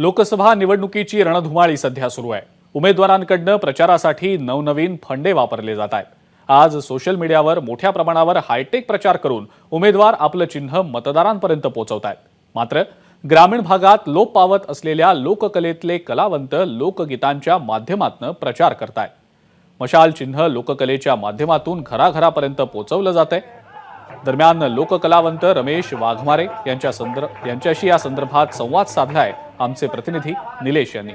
लोकसभा निवडणुकीची रणधुमाळी सध्या सुरू आहे. उमेदवारांकडनं प्रचारासाठी नवनवीन फंडे वापरले जात आहेत. आज सोशल मीडियावर मोठ्या प्रमाणावर हायटेक प्रचार करून उमेदवार आपलं चिन्ह मतदारांपर्यंत पोहोचवत आहेत. मात्र ग्रामीण भागात लोप पावत असलेल्या लोककलेतले कलावंत लोकगीतांच्या माध्यमातून प्रचार करतायत. मशाल चिन्ह लोककलेच्या माध्यमातून घराघरापर्यंत पोहोचवलं जात आहे दरम्यान लोककलावंत रमेश वाघमारे यांच्या संदर्भ यांच्याशी या संदर्भात संवाद साधलाय आमचे प्रतिनिधी निलेश यांनी.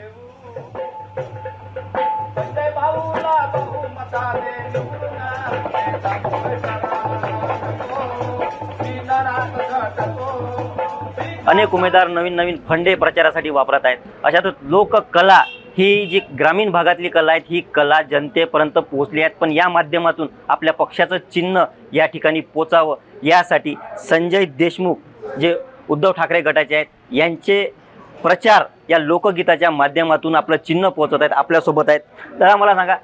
अनेक उमेदवार नवीन नवीन फंडे प्रचारासाठी वापरत आहेत. अशातच लोककला ही जी ग्रामीण भागातली कला आहेत ही कला जनतेपर्यंत पोहोचली आहेत. पण या माध्यमातून आपल्या पक्षाचं चिन्ह या ठिकाणी पोचावं यासाठी संजय देशमुख जे उद्धव ठाकरे गटाचे आहेत यांचे प्रचार या लोकगीताच्या माध्यमातून आपलं चिन्ह पोचत आहेत आपल्यासोबत आहेत. तर मला सांगा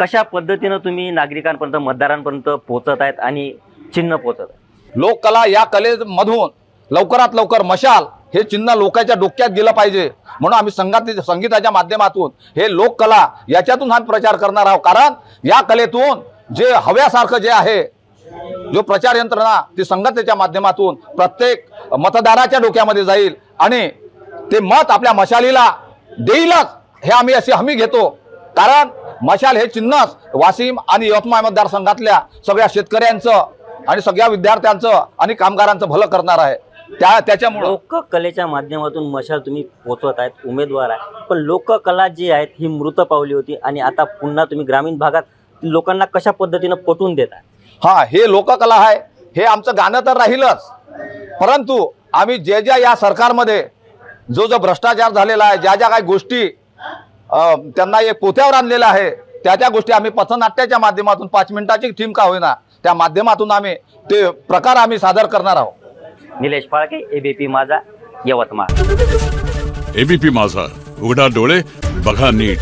कशा पद्धतीनं तुम्ही नागरिकांपर्यंत मतदारांपर्यंत पोहोचत आहेत आणि चिन्ह पोहोचत आहेत? लोककला या कलेमधून लवकरात लवकर मशाल हे चिन्ह लोकांच्या डोक्यात गेलं पाहिजे. म्हणून आम्ही संगाती संगीताच्या माध्यमातून हे लोककला याच्यातून आम्ही प्रचार करणार आहोत. कारण या कलेतून जे हव्यासारखं जे आहे जो प्रचार यंत्रणा ती संगतेच्या माध्यमातून प्रत्येक मतदाराच्या डोक्यामध्ये जाईल आणि ते मत आपल्या मशालीला देईलच हे आम्ही अशी हमी घेतो. कारण मशाल हे चिन्हच वाशिम आणि यवतमाळ मतदारसंघातल्या सगळ्या शेतकऱ्यांचं आणि सगळ्या विद्यार्थ्यांचं आणि कामगारांचं भलं करणार आहे. त्या त्याच्यामुळं. लोककलेच्या माध्यमातून मशाल तुम्ही पोचवत आहेत उमेदवार आहे पण लोककला जी आहेत ही मृत पावली होती आणि आता पुन्हा तुम्ही ग्रामीण भागात लोकांना कशा पद्धतीनं पटवून देत आहे हा हे लोककला आहे. हे आमचं गाणं तर राहीलच. परंतु आम्ही जे ज्या या सरकारमध्ये जो जो भ्रष्टाचार झालेला आहे ज्या ज्या काही गोष्टी त्यांना एक पोथ्यावर आणलेल्या आहे त्या त्या गोष्टी आम्ही पथनाट्याच्या माध्यमातून पाच मिनिटाची थीम का होईना त्या माध्यमातून आम्ही ते प्रकार आम्ही सादर करणार आहोत. निलेश फाळके एबीपी माझा यवतमाळ. एबीपी माझा. उघडा डोळे बघा नीट.